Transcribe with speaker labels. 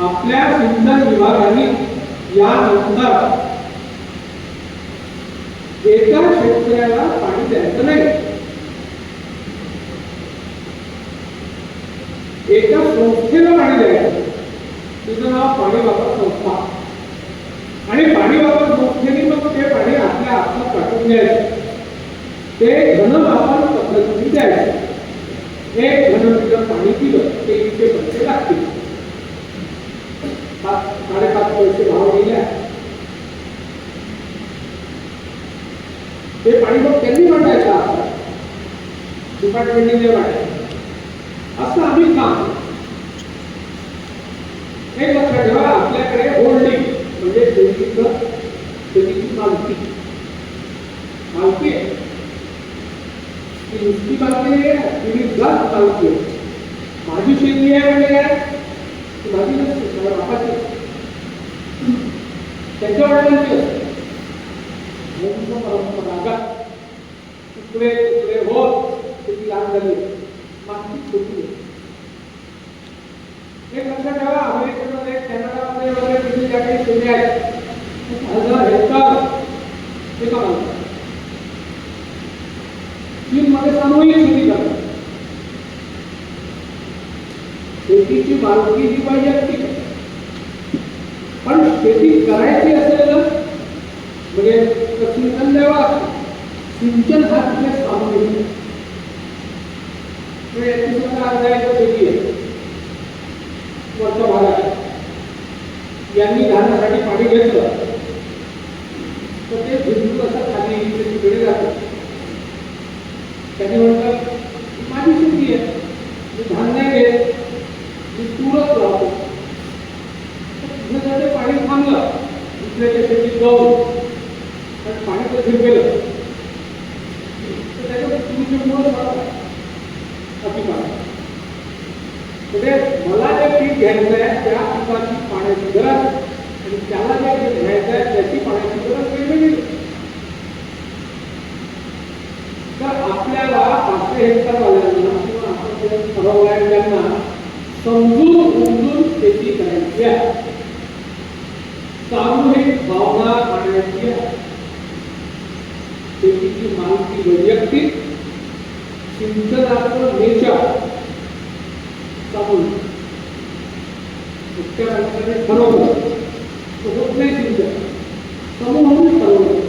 Speaker 1: आपल्या सिंचन विभागाने यानंतर एका शेतकऱ्याला पाणी द्यायचं नाही. एका संस्थेला पाणी द्यायचं. तिचं नाव पाणी बाबा संस्था. आणि पाणी वापर संस्थेने मग ते पाणी आपल्या हातात पाठवून द्यायचं. ते घनमापन पद्धतीने द्यायचं. एक लिटर पाणी दिलं ते इथे पैसे लागतील. पाच साडेपाच पैसे भाव दिल्या ते पाणी मग त्यांनी मांडायचं आता. डिपार्टमेंटने मांडायचं असं आम्ही काम. हे लक्षात ठेवा आपल्याकडे होल्डिंग म्हणजे शेतीचं शेतीची मालकी. मालकी आहे. ती नुसती मालकी आहे ती जास्त मालकी आहे. माझी शेती आहे म्हणजे काय माझी नसते माझ्या बापाची त्याच्या वडिलांची असते परंपरागत तुकडे तुकडे होत शेती लहान झाली. मागची छोटी एक लक्षात ठेवा अमेरिकेमध्ये कॅनडामध्ये वगैरे तिथे ज्या काही शेती आहेत हजार हेक्टर. चीनमध्ये सामूहिक शेती करतात. शेतीची मालकी जी पाहिजे आहे. पण शेती करायची असेल ना म्हणजे सिंचन द्यावा सिंचन हा तिथे सामूहिक याची सुद्धा अर्धायचं शेती आहे. वरच्या भागात. यांनी धान्यासाठी पाणी घेतलं. तर ते भिंतू असं खाली इकडे तिकडे जातं त्यांनी म्हणतात "ही माझी शेती आहे मी धान्य घेत मी तूरच लावतो तिथे जर ते पाणी थांबलं दुसऱ्याच्या शेतीत जाऊन तर पाण्याचं तर फिरवेलं तर त्याच्यावर तुरीचे मुळं पडतात म्हणजे मला जे पीक घ्यायचं आहे त्या पिकाची पाण्याची गरज आणि त्याला जे घ्यायचं आहे त्याची पाण्याची गरज वेगवेगळी. तर आपल्याला पाचशे हेक्टर वाल्यांना किंवा आपण जे ठरवलंय त्यांना समजून उमजून शेती करायची आहे सामूहिक भावना आणायची आहे. शेतीची मालकी वैयक्तिक सिंचनाचं नेचर सामूहिक. मुख्य माणसाने ठरवलं तो होत नाही सिंचन. समूह म्हणून ठरवलं